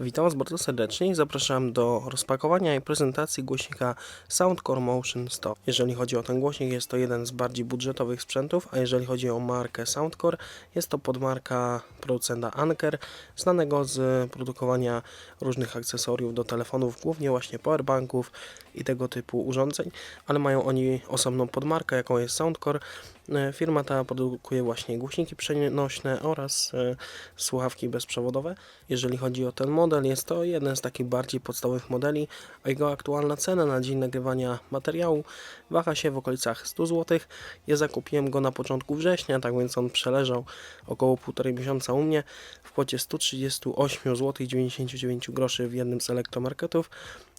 Witam Was bardzo serdecznie i zapraszam do rozpakowania i prezentacji głośnika Soundcore Motion 100. Jeżeli chodzi o ten głośnik, jest to jeden z bardziej budżetowych sprzętów, a jeżeli chodzi o markę Soundcore, jest to podmarka producenta Anker, znanego z produkowania różnych akcesoriów do telefonów, głównie właśnie powerbanków i tego typu urządzeń, ale mają oni osobną podmarkę, jaką jest Soundcore. E, Firma ta produkuje właśnie głośniki przenośne oraz e, słuchawki bezprzewodowe. Jeżeli chodzi o ten model, jest to jeden z takich bardziej podstawowych modeli, a jego aktualna cena na dzień nagrywania materiału waha się w okolicach 100 zł. Ja zakupiłem go na początku września, tak więc on przeleżał około 1,5 miesiąca u mnie w kwocie 138 zł 99 groszy w jednym z elektromarketów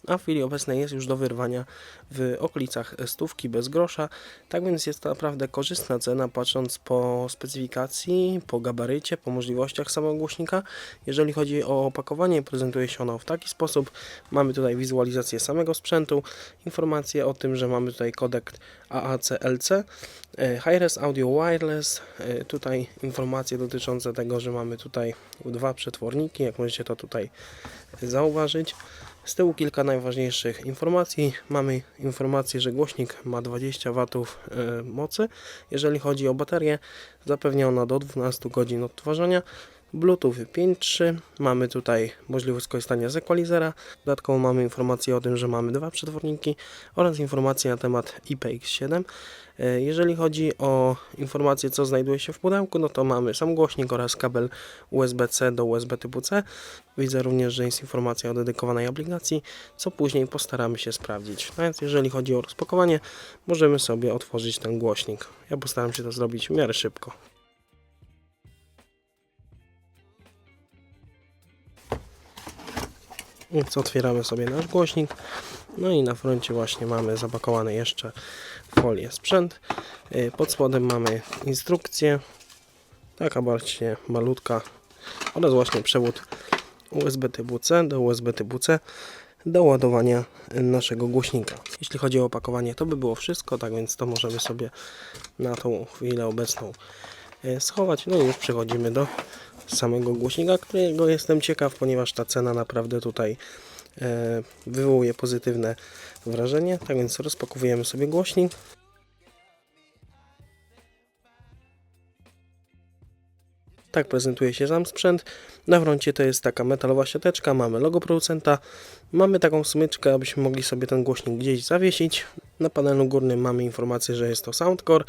a w chwili obecnej jest już do wyrwania w okolicach stówki bez grosza. Tak więc jest to naprawdę korzystna cena, patrząc po specyfikacji, po gabarycie, po możliwościach samego głośnika. Jeżeli chodzi o opakowanie, prezentuje się ono w taki sposób. Mamy tutaj wizualizację samego sprzętu, informacje o tym, że mamy tutaj kodek AAC-LC, e, Hi-Res Audio Wireless, e, tutaj informacje dotyczące tego, że mamy tutaj dwa przetworniki, jak możecie to tutaj zauważyć. Z tyłu kilka najważniejszych informacji. Mamy informację, że głośnik ma 20 W e, mocy. Jeżeli chodzi o baterię, zapewnia ona do 12 godzin odtwarzania. Bluetooth 5.3, mamy tutaj możliwość skorzystania z equalizera, dodatkowo mamy informację o tym, że mamy dwa przetworniki oraz informacje na temat IPX7. E, Jeżeli chodzi o informacje co znajduje się w pudełku, no to mamy sam głośnik oraz kabel USB-C do USB typu C. Widzę również, że jest informacja o dedykowanej aplikacji, co później postaramy się sprawdzić. No więc jeżeli chodzi o rozpakowanie, możemy sobie otworzyć ten głośnik. Ja postaram się to zrobić w miarę szybko. Więc otwieramy sobie nasz głośnik. No i na froncie właśnie mamy zapakowany jeszcze folię sprzęt. Yy, Pod spodem mamy instrukcję. Taka bardziej malutka. Oraz właśnie przewód USB typu C do USB typu C do ładowania naszego głośnika. Jeśli chodzi o opakowanie, to by było wszystko, tak więc to możemy sobie na tą chwilę obecną e, schować. No i już przechodzimy do samego głośnika, którego jestem ciekaw, ponieważ ta cena naprawdę tutaj e, wywołuje pozytywne wrażenie. Tak więc rozpakowujemy sobie głośnik. Tak prezentuje się sam sprzęt. Na froncie to jest taka metalowa siateczka, mamy logo producenta, mamy taką smyczkę, abyśmy mogli sobie ten głośnik gdzieś zawiesić. Na panelu górnym mamy informację, że jest to Soundcore,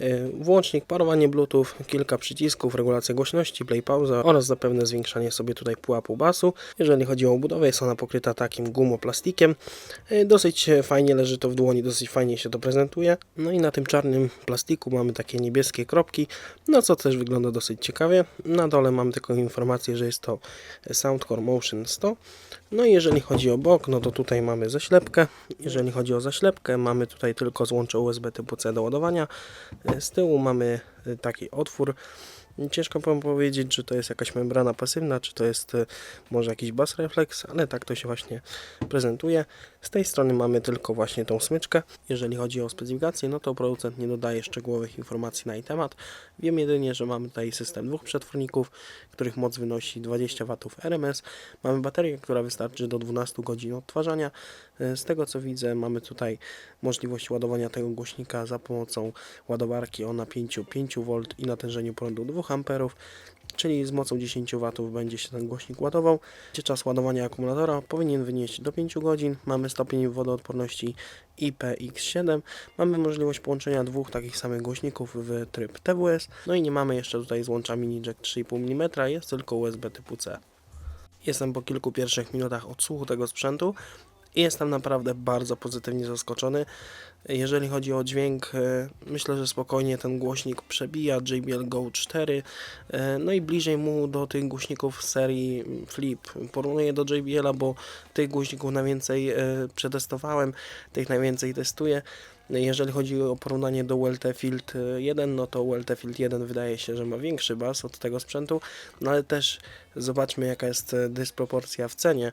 yy, włącznik, parowanie Bluetooth, kilka przycisków, regulacja głośności, play, pauza oraz zapewne zwiększanie sobie tutaj pułapu basu. Jeżeli chodzi o obudowę, jest ona pokryta takim gumoplastikiem. Yy, Dosyć fajnie leży to w dłoni, dosyć fajnie się to prezentuje. No i na tym czarnym plastiku mamy takie niebieskie kropki, no co też wygląda dosyć ciekawie. Na dole mamy tylko informację, że jest to Soundcore Motion 100. No i jeżeli chodzi o bok, no to tutaj mamy zaślepkę. Jeżeli chodzi o zaślepkę, mamy tutaj tylko złącze USB typu C do ładowania. Z tyłu mamy taki otwór. Ciężko powiedzieć, czy to jest jakaś membrana pasywna, czy to jest e, może jakiś bas reflex, ale tak to się właśnie prezentuje. Z tej strony mamy tylko właśnie tą smyczkę. Jeżeli chodzi o specyfikację, no to producent nie dodaje szczegółowych informacji na jej temat. Wiem jedynie, że mamy tutaj system dwóch przetworników, których moc wynosi 20 W RMS. Mamy baterię, która wystarczy do 12 godzin odtwarzania. E, Z tego co widzę, mamy tutaj możliwość ładowania tego głośnika za pomocą ładowarki o napięciu 5V i natężeniu prądu 2 A, czyli z mocą 10 W będzie się ten głośnik ładował. Czas ładowania akumulatora powinien wynieść do 5 godzin. Mamy stopień wodoodporności IPX7. Mamy możliwość połączenia dwóch takich samych głośników w tryb TWS. No i nie mamy jeszcze tutaj złącza mini jack 3,5 mm, jest tylko USB typu C. Jestem po kilku pierwszych minutach odsłuchu tego sprzętu i jestem naprawdę bardzo pozytywnie zaskoczony. Jeżeli chodzi o dźwięk, e, myślę, że spokojnie ten głośnik przebija JBL Go 4. e, No i bliżej mu do tych głośników serii Flip. Porównuję do JBL-a, bo tych głośników najwięcej e, przetestowałem, tych najwięcej testuję. Jeżeli chodzi o porównanie do ULT Field 1, no to ULT Field 1 wydaje się, że ma większy bas od tego sprzętu, no ale też zobaczmy jaka jest e, dysproporcja w cenie.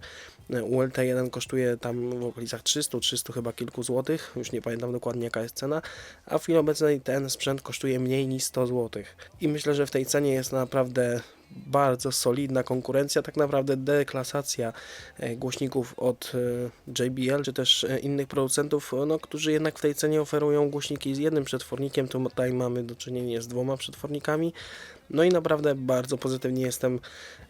E, ULT 1 kosztuje tam w okolicach 300, 300 chyba kilku złotych, już nie pamiętam dokładnie jaka jest cena, a w chwili obecnej ten sprzęt kosztuje mniej niż 100 złotych. I myślę, że w tej cenie jest naprawdę bardzo solidna konkurencja, tak naprawdę deklasacja e, głośników od e, JBL, czy też e, innych producentów, no, którzy jednak w tej cenie oferują głośniki z jednym przetwornikiem, tutaj mamy do czynienia z dwoma przetwornikami, no i naprawdę bardzo pozytywnie jestem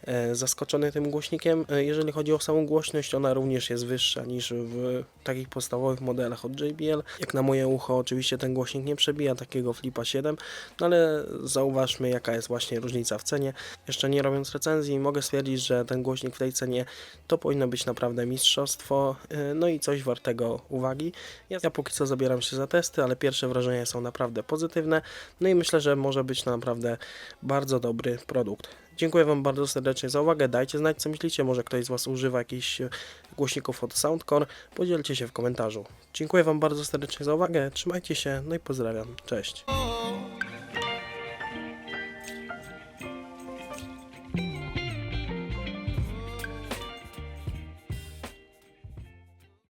e, zaskoczony tym głośnikiem. E, Jeżeli chodzi o samą głośność, ona również jest wyższa niż w takich podstawowych modelach od JBL. Jak na moje ucho, oczywiście ten głośnik nie przebija takiego Flipa 7, no ale zauważmy jaka jest właśnie różnica w cenie. Jeszcze nie robiąc recenzji, mogę stwierdzić, że ten głośnik w tej cenie to powinno być naprawdę mistrzostwo, e, no i coś wartego uwagi. Ja, ja póki co zabieram się za testy, ale pierwsze wrażenia są naprawdę pozytywne, no i myślę, że może być naprawdę bardzo dobry produkt. Dziękuję Wam bardzo serdecznie za uwagę. Dajcie znać, co myślicie. Może ktoś z Was używa jakichś e, głośników od Soundcore. Podzielcie się w komentarzu. Dziękuję Wam bardzo serdecznie za uwagę. Trzymajcie się, no i pozdrawiam. Cześć.